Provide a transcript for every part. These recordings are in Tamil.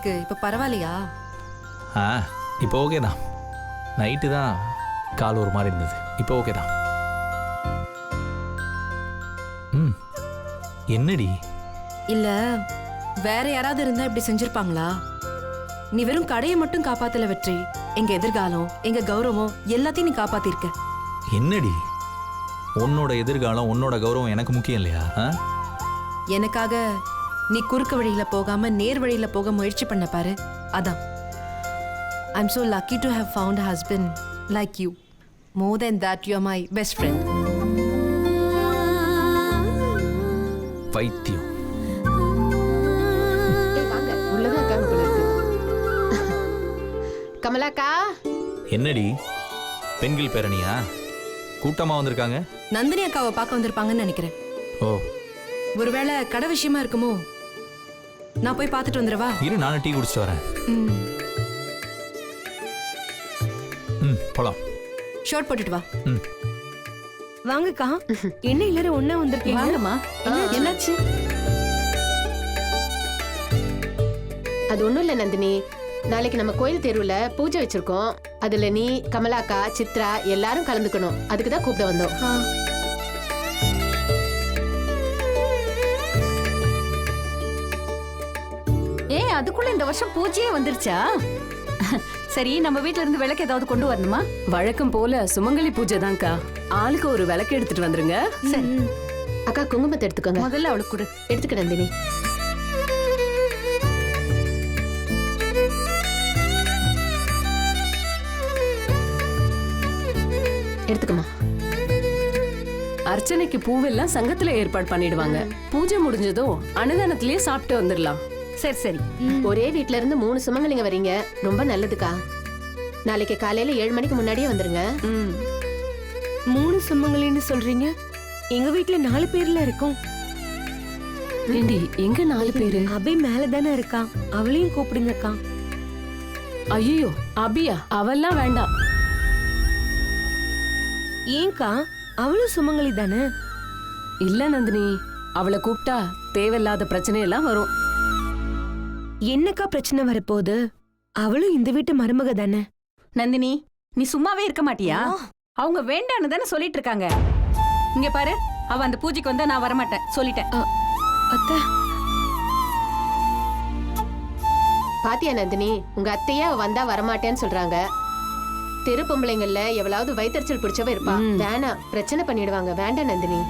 இருக்கு. இப்ப பரவாயில்லையா? ஆ இப்போ ஓகே தான். நைட்டு தான் கால் ஒரு மாதிரி இருந்தது. இப்போ ஓகே தான். ம் என்னடி? இல்ல வேற யாராவது இருந்தா இப்படி செஞ்சிருப்பாங்களா? நீ வெறும் கடையை மட்டும் காப்பாத்தல வெற்றி. எங்க எதிர்காலம் எங்க கௌரவம் எல்லாத்தையும் நீ காப்பாத்திருக்க. என்னடி? உன்னோட எதிர்காலம் உன்னோட கௌரவம் எனக்கு முக்கியம் இல்லையா? ஆ? எனக்காக நீ குறுக்கு வழியில போகாம நேர் வழியில போக முயற்சி பண்ண பாரு. அதான். I'm so lucky to have found a husband like you. More than that you are my best friend. பைத்தியம். கமலாக்கா? என்னடி? பெண்கள் பேரணியா? கூட்டமா வந்திருக்காங்க? நந்தினி அக்காவை பார்க்க வந்திருப்பாங்கன்னு நினைக்கிறேன். ஓ. ஒருவேளை கடை விஷயமா இருக்குமோ? நான் போய் பார்த்துட்டு வந்துடவா? இரு நானும் டீ குடிச்சிட்டு வரேன். ம். போலாம். ஷார்ட் போட்டுட்டு வா. ம். வாங்கக்கா. என்ன எல்லாரும் ஒண்ணா வந்திருக்கீங்க? வாங்கம்மா. என்னாச்சு? அது ஒண்ணும் இல்ல நந்தினி. நாளைக்கு நம்ம கோயில் தெருவுல பூஜை வச்சிருக்கோம். அதுல நீ கமலாக்கா சித்ரா எல்லாரும் கலந்துக்கணும். அதுக்கு தான் கூப்பிட வந்தோம். வருஷம் பூஜையே வந்துருச்சா? சரி நம்ம வீட்ல இருந்து விளக்கு ஏதாவது கொண்டு வரணுமா? வழக்கம் போல சுமங்கலி பூஜை தான்க்கா. ஆளுக்கு ஒரு விளக்கு எடுத்துட்டு வந்துருங்க. சரி. அக்கா குங்குமத்தை எடுத்துக்கோங்க. முதல்ல அவளுக்கு கொடு. எடுத்துக்க நந்தினி எடுத்துக்கமா அர்ச்சனைக்கு பூவெல்லாம் சங்கத்துல ஏற்பாடு பண்ணிடுவாங்க. பூஜை முடிஞ்சதும் அன்னதானத்திலேயே சாப்பிட்டு வந்துடலாம். சரி சரி. ஒரே வீட்ல இருந்து மூணு சுமங்கலிங்க வரீங்க. ரொம்ப நல்லதுக்கா. நாளைக்கு காலையில ஏழு மணிக்கு முன்னாடியே வந்துருங்க. மூணு சுமங்கலின்னு சொல்றீங்க? எங்க வீட்ல நாலு பேர்ல இருக்கோம். ஏண்டி எங்க நாலு பேரு? அபி மேல தானே இருக்கா? அவளையும் கூப்பிடுங்கக்கா. ஐயோ அபியா அவெல்லாம் வேண்டாம். ஏன்க்கா அவளும் சுமங்கலி தானே இல்ல நந்தினி அவளை கூப்பிட்டா தேவையில்லாத பிரச்சனை எல்லாம் வரும். என்னக்கா பிரச்சனை வரப்போகுது? அவளும் இந்த வீட்டு மருமக தானே. நந்தினி நீ சும்மாவே இருக்க மாட்டியா? அவங்க வேண்டான்னு தானே சொல்லிட்டு இருக்காங்க. இங்க பாரு அவ அந்த பூஜைக்கு வந்தா நான் வரமாட்டேன். சொல்லிட்டேன். அத்தை. பாத்தியா நந்தினி உங்க அத்தையே அவ வந்தா வரமாட்டேன்னு சொல்றாங்க. தெரு பொம்பளைங்கள்ல எவ்வளவு வயிற்றுச்சல் பிடிச்சவ இருப்பா. ம். வேணாம் பிரச்சனை பண்ணிடுவாங்க. வேண்டாம் நந்தினி.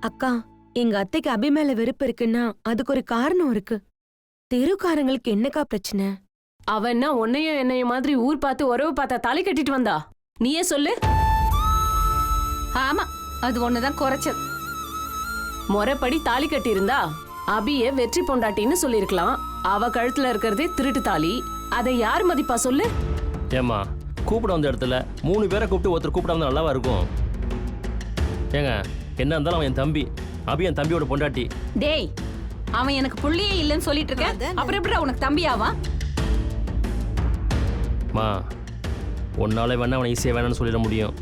அக்கா எங்க அத்தைக்கு அபி மேல வெறுப்பு இருக்குன்னா அதுக்கு ஒரு காரணம் இருக்கு. தெருக்காரங்களுக்கு என்னக்கா பிரச்சனை? அவன்னா உன்னையும் என்னையும் மாதிரி ஊர் பார்த்து உறவு பார்த்தா தாலி கட்டிட்டு வந்தா? நீயே சொல்லு. ஆமா அது ஒண்ணுதான் குறைச்சல். முறைப்படி தாலி கட்டியிருந்தா அபிய வெற்றி பொண்டாட்டின்னு சொல்லிருக்கலாம் அவ கழுத்துல இருக்கிறதே திருட்டு தாலி. அதை யார் மதிப்பா சொல்லு? ஏம்மா கூப்பிட வந்த இடத்துல மூணு பேரை கூப்பிட்டு ஒருத்தர் கூப்பிட வந்தா நல்லாவா இருக்கும்? ஏங்க என்ன இருந்தாலும் அவன் என் தம்பி. அபி என் தம்பியோட பொண்டாட்டி. டேய் அவன் எனக்கு புள்ளியே இல்லைன்னு சொல்லிட்டு இருக்க. அப்புறம் எப்படி உனக்கு தம்பியாவா? மா உன்னால வேணா அவனை ஈஸியாக வேணாம்னு சொல்லிட முடியும்.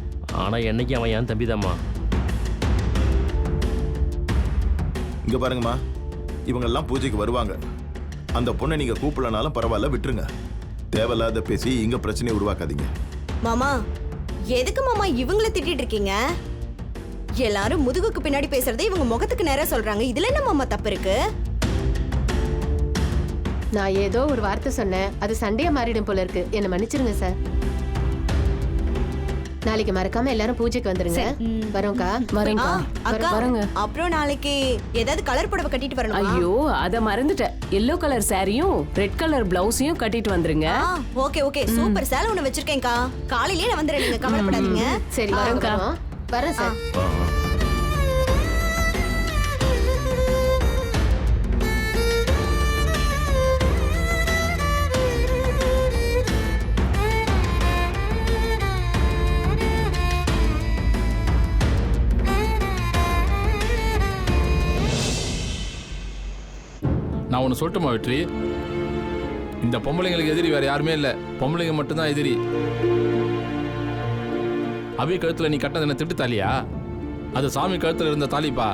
ஆனால் என்னைக்கு அவன் என் தம்பி இங்க பாருங்கம்மா. இவங்கெல்லாம் பூஜைக்கு வருவாங்க. அந்த பொண்ணை நீங்க கூப்பிடலனாலும் பரவாயில்ல விட்டுருங்க. தேவையில்லாத பேசி இங்க பிரச்சனையை உருவாக்காதீங்க. மாமா எதுக்கு மாமா இவங்கள திட்டிட்டு இருக்கீங்க? எல்லாரும் முதுகுக்கு பின்னாடி பேசுறதை இவங்க முகத்துக்கு நேரா சொல்றாங்க. இதுல என்ன மாமா தப்பு இருக்கு? நான் ஏதோ ஒரு வார்த்தை சொன்னேன். அது சண்டையா மாறிடும் போல இருக்கு. என்ன மன்னிச்சிருங்க சார். நாளைக்கு மறக்காம எல்லாரும் பூஜைக்கு வந்துருங்க. வரோம்க்கா? வரேங்க வரேங்க. அப்புறம் நாளைக்கு ஏதாவது கலர் புடவை கட்டிட்டு வரணுமா? ஐயோ அத மறந்துட்டேன். எல்லோ கலர் சாரியும் ரெட் கலர் பிளவுஸையும் கட்டிட்டு வந்துருங்க. Okay okay super. சேலை ஒண்ணு வச்சிருக்கேன்க்கா. காலையிலேயே நான் வந்துடுறேன். நீங்க கவலைப்படாதீங்க. சரி வரோம்க்கா. வரேன் சார். நான் ஒன்று சொல்லட்டுமா வெற்றி? இந்த பொம்பளைங்களுக்கு எதிரி வேற யாருமே இல்லை. பொம்பளைங்க மட்டும்தான் எதிரி. அபி கழுத்துல நீ கட்டினது என்ன திட்டு தாலியா? அது சாமி கழுத்தில் இருந்த தாலிப்பா.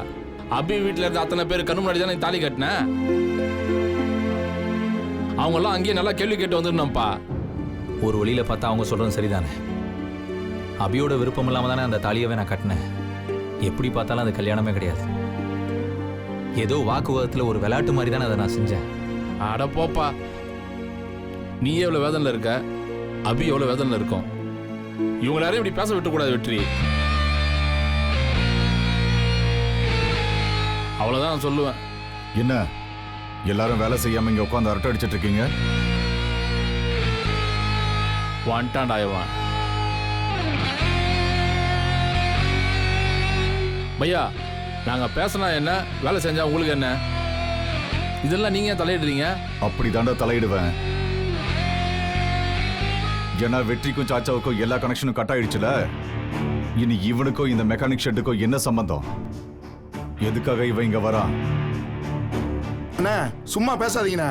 அபி வீட்டில் இருந்த அத்தனை பேர் கண்ணு முன்னாடி தான் நீ தாலி கட்டின? அவங்கெல்லாம் அங்கேயே நல்லா கேள்வி கேட்டு வந்துருந்தோம்ப்பா ஒரு வழியில் பார்த்தா அவங்க சொல்கிறது சரிதானே? அபியோட விருப்பம் இல்லாமல் தானே அந்த தாலியவே நான் கட்டினேன். எப்படி பார்த்தாலும் அது கல்யாணமே கிடையாது. ஏதோ வாக்குவாதத்தில் ஒரு விளையாட்டு மாதிரி தானே அதை நான் செஞ்சேன். அட போப்பா. நீ எவ்வளவு வேதனையில் இருக்க? அபி எவ்வளவு வேதனையில் இருக்கும்? இவங்க யாரையும் இப்படி பேச விட்டுக்கூடாது வெற்றி. அவ்வளோதான் நான் சொல்லுவேன். என்ன? எல்லாரும் வேலை செய்யாம இங்க உட்காந்து அரட்டை அடிச்சிட்டு இருக்கீங்க? வந்துட்டான் ஆயவான் பையா நாங்க பேசினா என்ன? வேலை செஞ்சா உங்களுக்கு என்ன? இதெல்லாம் நீங்க ஏன் தலையிடுறீங்க? அப்படி தாண்டா தலையிடுவேன். ஏன்னா வெற்றிக்கும் சாச்சாவுக்கும் எல்லா கனெக்ஷனும் கட் ஆயிடுச்சுல? இனி இவனுக்கும் இந்த மெக்கானிக் ஷெட்டுக்கும் என்ன சம்பந்தம்? எதுக்காக இவன் இங்க வரான்? அண்ணா சும்மா பேசாதீங்கண்ணே.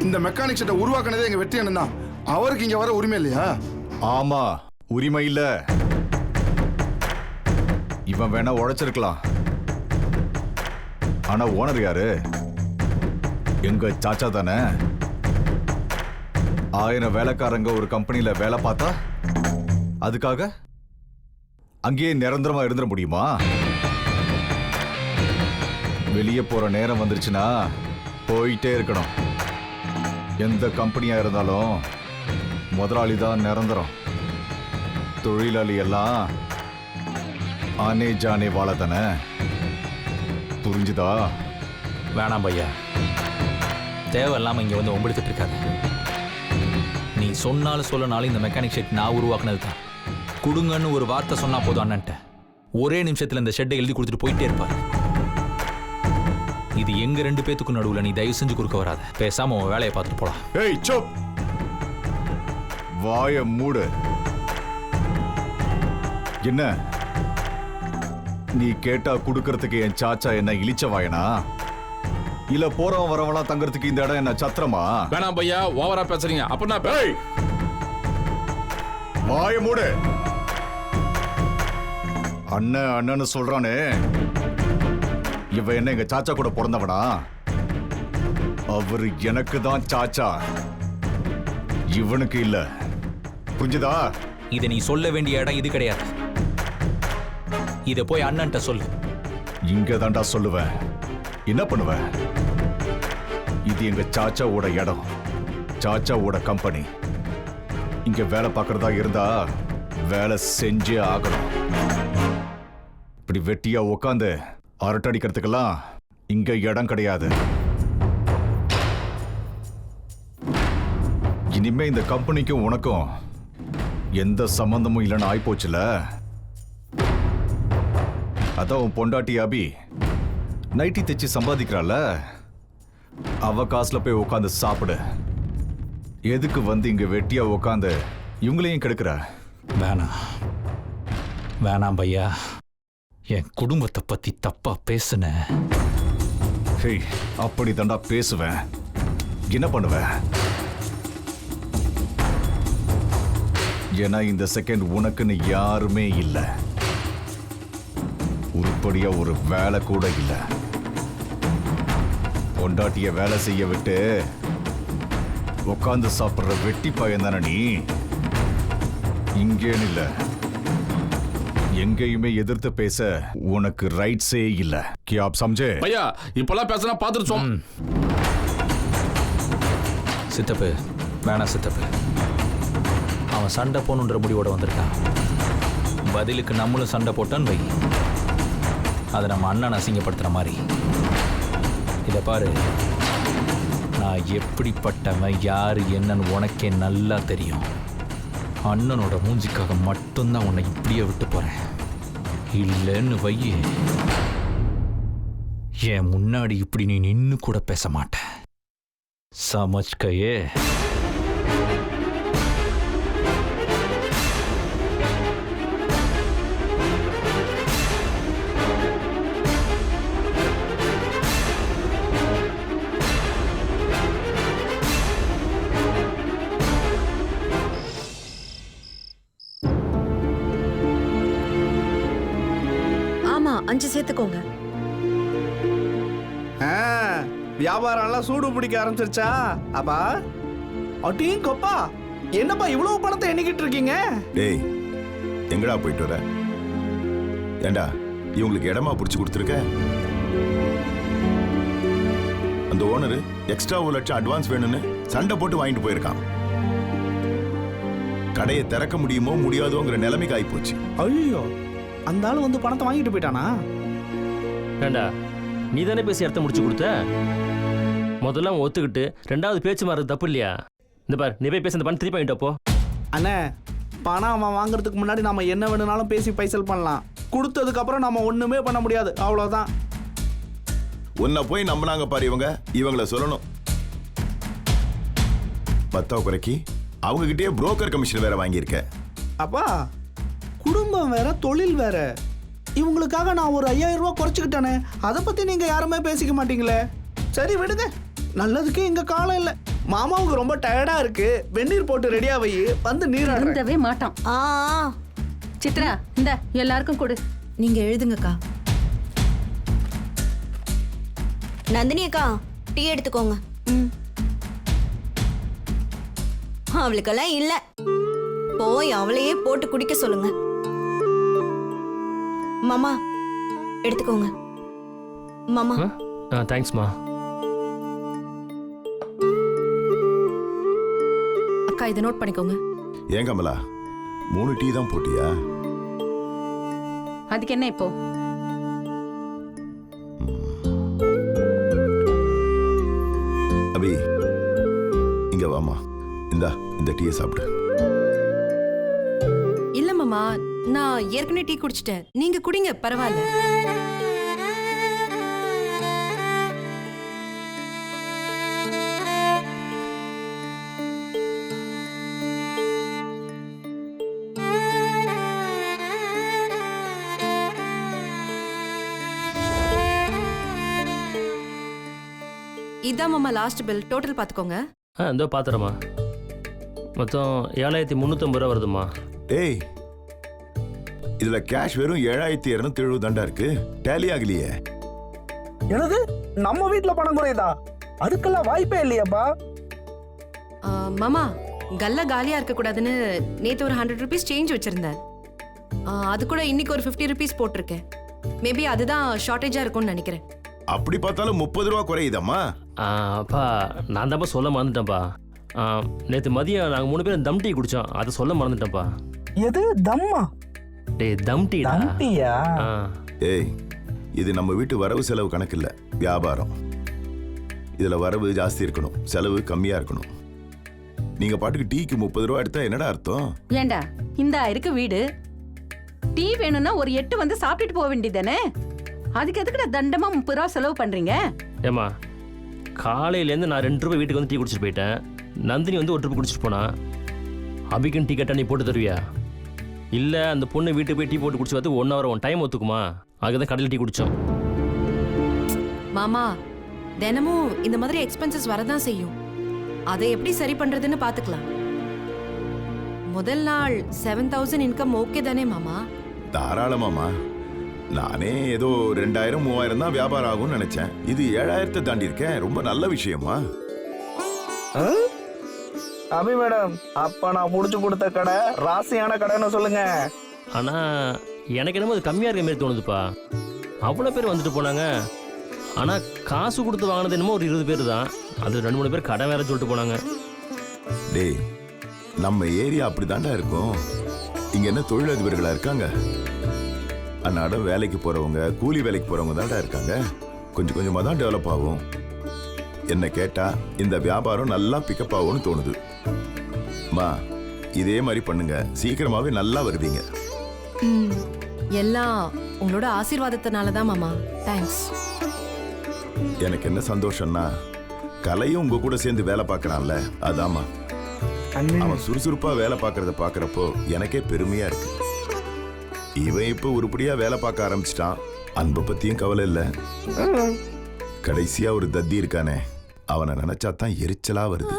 இந்த மெக்கானிக் செட்டை உருவாக்குனதே எங்க வெற்றி அண்ணன் தான். அவருக்கு இங்க வர உரிமை இல்லையா? ஆமா உரிமை இல்ல. இவன் வேணா உழைச்சிருக்கலாம். ஆனா ஓனர் யாரு? எங்க சாச்சா தானே? ஆயிரம் வேலைக்காரங்க ஒரு கம்பெனியில வேலை பார்த்தா? அதுக்காக? அங்கேயே நிரந்தரமா இருந்துட முடியுமா? வெளியே போற நேரம் வந்துருச்சுன்னா போயிட்டே இருக்கணும். எந்த கம்பெனியா இருந்தாலும் முதலாளி தான் நிரந்தரம். தொழிலாளி எல்லாம் ஆனே ஜானே வாழ தானே புரிஞ்சுதா? வேணாம் பையா. தேவையில்லாமல் இங்கே வந்து ஒம்பெடுத்துட்டு இருக்காது. நீ சொன்னாலும் சொல்லனாலும் இந்த மெக்கானிக் ஷெட் நான் உருவாக்குனது தான் கொடுங்கன்னு ஒரு வார்த்தை சொன்னா போதும் அண்ணன்ட்ட. ஒரே நிமிஷத்தில் இந்த ஷெட்டை எழுதி கொடுத்துட்டு போயிட்டே இருப்பார். இது எங்க ரெண்டு பேத்துக்கும் நடுவில் நீ தயவு செஞ்சு குறுக்க வராத. பேசாம உன் வேலையை பார்த்துட்டு போலாம். ஏய் சோப்! வாய மூடு. என்ன? நீ கேட்டா குடுக்கறதுக்கு என் சாச்சா என்ன இழிச்ச வாயனா? இல்ல போறவன் வரவெல்லாம் தங்கறதுக்கு இந்த இடம் என்ன சத்திரமா? வேணாம் பையா ஓவரா பேசுறீங்க. அப்ப நான் பே- ஏய்! வாய மூடு! அண்ணன் அண்ணன்னு சொல்றானே. இவன் என்ன எங்க சாச்சா கூட பிறந்தவனா? அவரு எனக்கு தான் சாச்சா. இவனுக்கு இல்ல. புரிஞ்சுதா? இதை நீ சொல்ல வேண்டிய இடம் இது கிடையாது. இதை போய் அண்ணன்ட்ட சொல்லு. இங்க தாண்டா சொல்லுவேன் என்ன பண்ணுவ? இது எங்க சாச்சாவோட இடம். சாச்சாவோட கம்பெனி இங்க வேலை பார்க்கறதா இருந்தா வேலை செஞ்சே ஆகணும். இப்படி வெட்டியா உட்காந்து அரட்டடிக்கிறதுக்கெல்லாம் இங்க இடம் கிடையாது. இனிமே இந்த கம்பெனிக்கும் உனக்கும் எந்த சம்பந்தமும் இல்லைன்னு ஆயிப்போச்சுல? அதான் உன் பொண்டாட்டி அபி. நைட்டி தைச்சு சம்பாதிக்கிறாள்? அவ காசுல போய் உட்காந்து சாப்பிடு. எதுக்கு வந்து இங்க வெட்டியா உட்காந்து இவங்களையும் கெடுக்கிற? வேணாம். வேணாம் பையா. என் குடும்பத்தை பத்தி தப்பா பேசுன. ஹேய் அப்படி தாண்டா பேசுவேன். என்ன பண்ணுவ? ஏன்னா இந்த செகண்ட் உனக்குன்னு யாருமே இல்லை. உருப்படியா ஒரு வேலை கூட இல்லை. பொண்டாட்டிய வேலை செய்ய விட்டு உட்காந்து சாப்பிடுற வெட்டி பையன் தானே நீ? இங்கேன்னு இல்ல. எங்கேயுமே எதிர்த்து பேச உனக்கு ரைட்ஸே இல்ல. கி ஆப் சம்ஜே? பையா இப்பெல்லாம் பேசினா பார்த்துட்டு சொல் சித்தப்பு வேணாம் சித்தப்பு. அவன் சண்டை போகணுன்ற முடிவோட வந்திருக்கான். பதிலுக்கு நம்மளும் சண்டை போட்டான்னு வை. அதை நம்ம அண்ணன் அசிங்கப்படுத்துற மாதிரி. இதை பாரு. நான் எப்படிப்பட்டவன் யாரு என்னன்னு உனக்கே நல்லா தெரியும். அண்ணனோட மூஞ்சிக்காக மட்டும்தான் உன்னை இப்படியே விட்டு போகிறேன் இல்லைன்னு வை. என் முன்னாடி இப்படி நீ நின்று கூட பேச மாட்ட சமஜ்கையே அஞ்சு சேர்த்துக்கோங்க. ஆ, வியாபாரம் எல்லாம் சூடு பிடிக்க ஆரம்பிச்சிருச்சா? அப்பா அட்டியும் கொப்பா என்னப்பா இவ்வளவு பணத்தை எண்ணிக்கிட்டு இருக்கீங்க? டேய் எங்கடா போயிட்டு வர? ஏண்டா இவங்களுக்கு இடமா பிடிச்சி கொடுத்துருக்க? அந்த ஓனர் எக்ஸ்ட்ரா ஒரு லட்சம் அட்வான்ஸ் வேணும்னு சண்டை போட்டு வாங்கிட்டு போயிருக்கான். கடையை திறக்க முடியுமோ முடியாதோங்கிற நிலைமைக்கு ஆயிப்போச்சு. ஐயோ. அந்த ஆளு வந்து பணத்தை வாங்கிட்டு போயிட்டானா? ஏண்டா நீ தானே பேசி இடத்த முடிச்சு கொடுத்த? முதல்ல அவன் ஒத்துக்கிட்டு ரெண்டாவது பேச்சு மாறது தப்பு இல்லையா? இந்த பார் நீ போய் பேசி அந்த பணம் திருப்பி வாங்கிட்டு போ. அண்ணே பணம் அவன் வாங்குறதுக்கு முன்னாடி நாம என்ன வேணும்னாலும் பேசி பைசல் பண்ணலாம். கொடுத்ததுக்கு அப்புறம் நம்ம ஒண்ணுமே பண்ண முடியாது. அவ்வளவுதான். உன்னை போய் நம்பினாங்க பாரு இவங்க. இவங்கள சொல்லணும். பத்தாவ குறைக்கி அவங்க கிட்டயே புரோக்கர் கமிஷன் வேற வாங்கியிருக்க. அப்பா குடும்பம் வேற தொழில் வேற. இவங்களுக்காக நான் ஒரு ஐயாயிரம் ரூபாய் குறைச்சிக்கிட்டானே அதை பத்தி நீங்க யாருமே பேசிக்க மாட்டீங்களே? சரி விடுங்க. நல்லதுக்கு இங்க காலம் இல்ல. மாமாவுக்கு ரொம்ப டயர்டா இருக்கு. வெந்நீர் போட்டு ரெடியா வை. வந்து நீர் இருந்தவே மாட்டான். ஆ சித்ரா இந்த எல்லாருக்கும் கொடு. நீங்க எழுதுங்கக்கா. நந்தினி அக்கா டீ எடுத்துக்கோங்க. அவளுக்கெல்லாம் இல்ல. போய் அவளையே போட்டு குடிக்க சொல்லுங்க. மாமா எடுத்துக்கோங்க. மாமா. ஆ தேங்க்ஸ்மா அக்கா இதை நோட் பண்ணிக்கோங்க. ஏன் கமலா? மூணு டீ தான் போட்டியா? அதுக்கு என்ன இப்போ? அபி இங்க வாமா இந்தா இந்த டீயை சாப்பிடு. இல்ல மாமா. நான் ஏற்கனவே டீ குடிச்சிட்டேன். நீங்க குடிங்க பரவாயில்ல. இதான் மாமா லாஸ்ட் பில் டோட்டல் பாத்துக்கோங்க. ஆ இதோ பாத்துறமா மொத்தம் ஏழாயிரத்தி முந்நூற்றம்பது ரூபா வருதுமா டேய் இதுல கேஷ் வெறும் ஏழாயிரத்தி இருநூத்தி எழுபது தாண்டா இருக்கு. டேலி ஆகலையே. எனது நம்ம வீட்ல பணம் குறையுதா? அதுக்கெல்லாம் வாய்ப்பே இல்லையாப்பா. ஆ, மாமா கல்ல காலியா இருக்க கூடாதுன்னு நேத்து ஒரு ஹண்ட்ரட் ருபீஸ் சேஞ்ச் வச்சிருந்தேன். ஆ, அது கூட இன்னைக்கு ஒரு ஃபிஃப்டி ருபீஸ் போட்டிருக்கேன். மேபி அதுதான் ஷார்ட்டேஜா இருக்கும்னு நினைக்கிறேன். அப்படி பார்த்தாலும் முப்பது ரூபா குறையுதம்மா? ஆ, அப்பா நான் தான்ப்பா சொல்ல மறந்துட்டேன்ப்பா. நேற்று மதியம் நாங்கள் மூணு பேரும் தம் டீ குடித்தோம் அதை சொல்ல மறந்துட்டேன்ப்பா. எது? தம்மா? டேய் தம் டீடா தம்பியா ஆ. ஏய் இது நம்ம வீட்டு வரவு செலவு கணக்கு இல்ல வியாபாரம். இதுல வரவு ஜாஸ்தி இருக்கணும் செலவு கம்மியா இருக்கணும். நீங்க பாட்டுக்கு டீக்கு முப்பது ரூபா எடுத்தா என்னடா அர்த்தம்? ஏண்டா இந்த இருக்கு வீடு. டீ வேணும்னா ஒரு எட்டு வந்து சாப்பிட்டுட்டு போக வேண்டியதானே அதுக்கு எதுக்குடா தண்டமா முப்பது ரூபா செலவு பண்றீங்க? ஏம்மா காலையிலேருந்து நான் ரெண்டு ரூபாய் வீட்டுக்கு வந்து டீ குடிச்சிட்டு போயிட்டேன். நந்தினி வந்து ஒரு ட்ரிப் குடிச்சிட்டு போனா. அபிக்குன்னு டீ கேட்டால் நீ போட்டு தருவியா? இல்லை அந்த பொண்ணு வீட்டுக்கு போய் டீ போட்டு குடிச்சு பார்த்து ஒன் ஹவர் ஒன் டைம் ஒத்துக்குமா? அதுக்கு தான் கடையில் டீ குடித்தோம் மாமா தினமும் இந்த மாதிரி எக்ஸ்பென்சஸ் வரதான் செய்யும். அதை எப்படி சரி பண்றதுன்னு பாத்துக்கலாம் முதல் நாள் செவன் தௌசண்ட் இன்கம் ஓகே தானே மாமா? தாராளமாமா நானே ஏதோ ரெண்டாயிரம் மூவாயிரம் தான் வியாபாரம் ஆகும்னு நினைச்சேன். இது ஏழாயிரத்தை தாண்டி இருக்கேன் ரொம்ப நல்ல விஷயமா? அபி மேடம் அப்ப நான் புடிச்சு கொடுத்த கடை ராசியான கடைன்னு சொல்லுங்க. ஆனால் எனக்கு என்னமோ அது கம்மியாக இருக்க மாதிரி தோணுதுப்பா. அவ்வளோ பேர் வந்துட்டு போனாங்க. ஆனால் காசு கொடுத்து வாங்கினது என்னமோ ஒரு இருபது பேர் தான் அது ரெண்டு மூணு பேர் கடை வேற சொல்லிட்டு போனாங்க. டேய் நம்ம ஏரியா அப்படிதாண்டா இருக்கும். இங்க என்ன தொழிலதிபர்களா இருக்காங்க? அந்நாடம் வேலைக்கு போறவங்க கூலி வேலைக்கு போறவங்க தான்டா இருக்காங்க. கொஞ்சம் கொஞ்சமா தான் டெவலப் ஆகும். என்ன கேட்டா இந்த வியாபாரம் நல்லா பிக்கப் ஆகும்னு தோணுது. மா இதே மாதிரி பண்ணுங்க. சீக்கிரமாவே நல்லா வருவீங்க. ம், எல்லாம் உங்களோட ஆசீர்வாதத்தினால தான் மாமா. தேங்க்ஸ் எனக்கு என்ன சந்தோஷம்னா கலையும் உங்க கூட சேர்ந்து வேலை பார்க்கறான்ல அதாம்மா. அவன் சுறுசுறுப்பா வேலை பார்க்கறத பார்க்கறப்போ எனக்கே பெருமையா இருக்கு. இவன் இப்ப உருப்படியா வேலை பார்க்க ஆரம்பிச்சிட்டான். அன்பை பத்தியும் கவலை இல்ல. கடைசியா ஒரு தத்தி இருக்கானே அவனை நினைச்சா தான் எரிச்சலா வருது.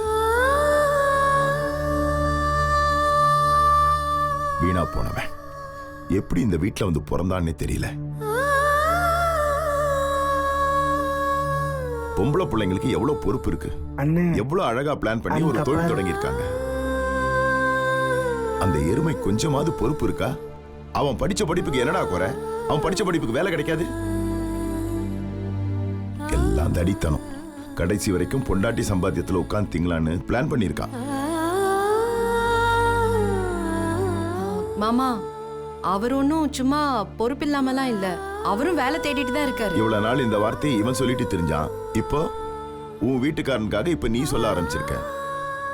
போனவன். எப்படி இந்த வீட்டில் வந்து பிறந்தான்னே தெரியல. பொம்பளை பிள்ளைங்களுக்கு எவ்வளவு பொறுப்பு இருக்கு. எவ்வளவு அழகா பிளான் பண்ணி ஒரு தொழில் தொடங்கியிருக்காங்க. அந்த எருமை கொஞ்சமாவது பொறுப்பு இருக்கா? அவன் படிச்ச படிப்புக்கு என்னடா குறை? அவன் படிச்ச படிப்புக்கு வேலை கிடைக்காது? எல்லாம் தடித்தனம் கடைசி வரைக்கும் பொண்டாட்டி சம்பாத்தியத்தில் உட்காந்து திங்களான்னு பிளான் பண்ணியிருக்கான். மாமா அவர் ஒன்றும் சும்மா பொறுப்பில்லாமலாம் இல்ல. அவரும் வேலை தேடிட்டு தான் இருக்காரு. இவ்வளவு நாள் இந்த வார்த்தையை இவன் சொல்லிட்டு தெரிஞ்சான். இப்போ உன் வீட்டுக்காரனுக்காக இப்ப நீ சொல்ல ஆரம்பிச்சிருக்க.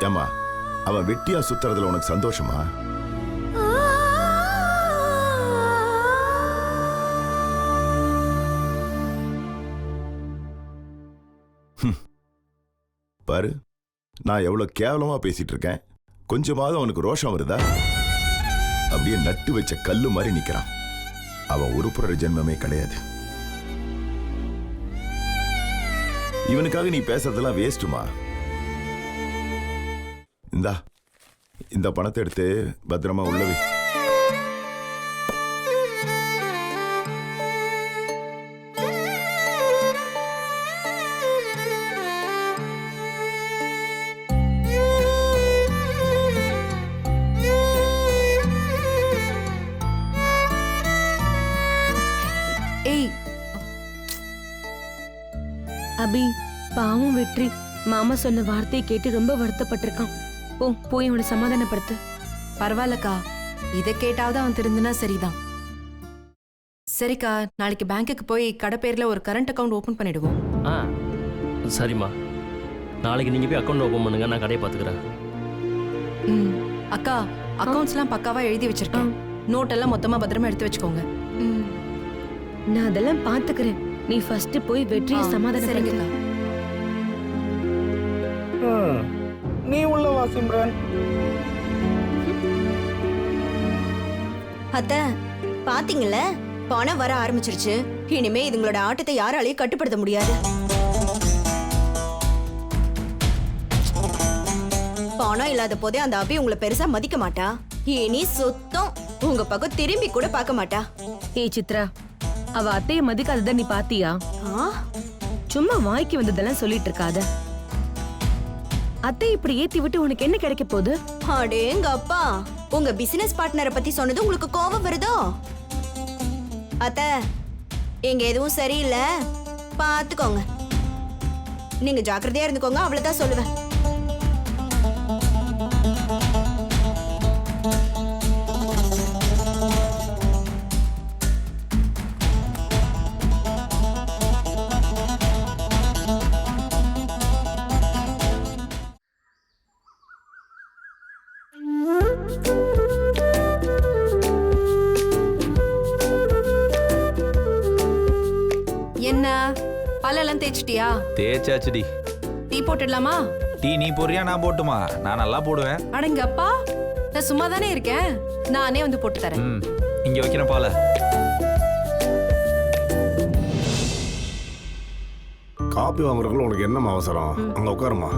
ஏமா அவன் வெட்டியா சுத்துறதுல உனக்கு சந்தோஷமா? பாரு நான் எவ்வளவு கேவலமா பேசிட்டு இருக்கேன். கொஞ்சமாவது அவனுக்கு ரோஷம் வருதா? அப்படியே நட்டு வச்ச கல்லு மாதிரி நிக்கிறான். அவன் உருப்புற ஜென்மமே கிடையாது. இவனுக்காக நீ பேசுறதெல்லாம் வேஸ்ட்டுமா? இந்தா இந்த பணத்தை எடுத்து பத்திரமா உள்ளவே மாமா சொன்ன வார்த்தையை கேட்டு ரொம்ப வருத்தப்பட்டிருக்கான். போ போய் அவனை சமாதானப்படுத்து. பரவாயில்லக்கா. இதை கேட்டாவது அவன் திருந்தினா சரிதான். சரிக்கா நாளைக்கு பேங்க்குக்கு போய் கடை பேர்ல ஒரு கரண்ட் அக்கவுண்ட் ஓபன் பண்ணிடுவோம். ஆ சரிம்மா. நாளைக்கு நீங்கள் போய் அக்கௌண்ட் ஓப்பன் பண்ணுங்க நான் கடையை பார்த்துக்கிறேன். ம் அக்கா அக்கவுண்ட்ஸ்லாம் பக்காவா எழுதி வச்சிருக்கேன். நோட் எல்லாம் மொத்தமா பத்திரமா எடுத்து வச்சுக்கோங்க. ம். நான் அதெல்லாம் பாத்துக்கிறேன் நீ ஃபர்ஸ்ட் போய் வெற்றியை சமாதானப்படுத்து சரிங்கக்கா. நீ உள்ள வா சிம்ரன்? அத்த பாத்தீங்கல்ல? பணம் வர ஆரம்பிச்சிருச்சு. இனிமே இதுங்களோட ஆட்டத்தை யாராலையும் கட்டுப்படுத்த முடியாது. பணம் இல்லாத போதே அந்த அபி உங்களை பெருசா மதிக்க மாட்டா. இனி சுத்தம் உங்க பக்கம் திரும்பி கூட பார்க்க மாட்டா. ஏய் சித்ரா அவ அத்தைய மதிக்காதத நீ பாத்தியா? ஆ? சும்மா வாய்க்கு வந்ததெல்லாம் சொல்லிட்டு இருக்காத. அத்தை இப்படி ஏத்தி விட்டு உனக்கு என்ன கிடைக்க போகுது? அடேங்க அப்பா. உங்க பிசினஸ் பார்ட்னரை பத்தி சொன்னது உங்களுக்கு கோபம் வருதோ? அத்த இங்க எதுவும் சரியில்லை. பாத்துக்கோங்க. நீங்க ஜாக்கிரதையா இருந்துக்கோங்க அவ்வளவுதான் சொல்லுவேன். தேய்ச்சிட்டியா? தேய்ச்சாச்சுடி. டீ போட்டுடலாமா? டீ நீ போடுறியா நான் போட்டுமா? நான் நல்லா போடுவேன். அடங்கப்பா நான் சும்மா தானே இருக்கேன். நானே வந்து போட்டு தரேன். ம் இங்க வைக்கிறேன் பால. காப்பி வாங்குறதுக்குள்ள உனக்கு என்னம்மா அவசரம்? அங்க உட்காருமா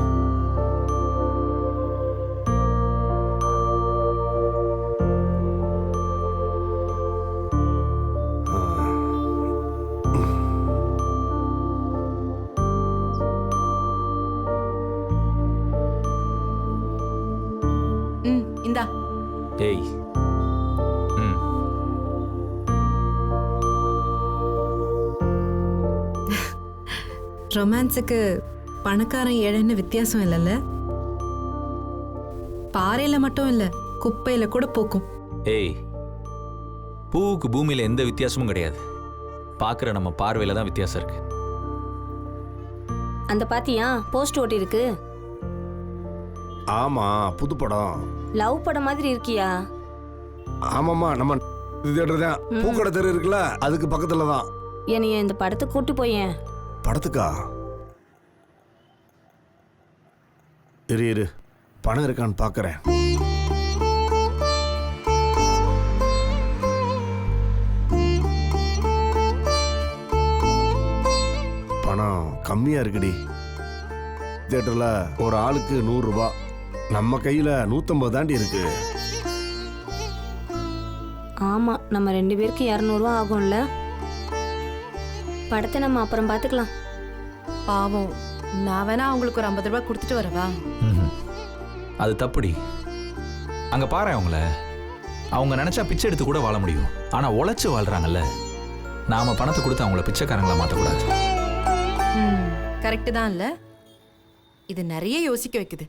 ரொமான்ஸுக்கு பணக்காரன் ஏழைன்னு வித்தியாசம் இல்லைல்ல? பாறையில மட்டும் இல்ல குப்பையில கூட பூக்கும். ஏய் பூவுக்கு பூமியில எந்த வித்தியாசமும் கிடையாது. பார்க்குற நம்ம பார்வையில தான் வித்தியாசம் இருக்கு. அந்த பாத்தியா போஸ்ட் ஓட்டி இருக்கு ஆமா புது படம். லவ் படம் மாதிரி இருக்கியா? ஆமாம்மா நம்ம தியேட்டர் தான். பூக்கடை தெரு இருக்குல்ல அதுக்கு பக்கத்துல தான் என்னைய இந்த படத்துக்கு கூட்டி போயேன். படத்துக்கா? இரு இரு. பணம் இருக்கான்னு பார்க்குறேன் பணம் கம்மியா இருக்குடி. தியேட்டர்ல ஒரு ஆளுக்கு நூறு நம்ம கையில நூத்தம்பது தாண்டி இருக்கு. ஆமா நம்ம ரெண்டு பேருக்கு இரநூறுவா ஆகும்ல. படத்தை நம்ம அப்புறம் பார்த்துக்கலாம். பாவம். நான் வேணா அவங்களுக்கு ஒரு ஐம்பது ரூபாய் கொடுத்துட்டு வரவா. அது தப்புடி. அங்க பாரு அவங்கள. அவங்க நினைச்சா பிச்சை எடுத்து கூட வாழ முடியும். ஆனா உழைச்சு வாழ்றாங்கல்ல. நாம பணத்தை கொடுத்து அவங்கள பிச்சைக்காரங்களா மாத்தக்கூடாது. கரெக்டு தான் இல்ல. இது நிறைய யோசிக்க வைக்குது.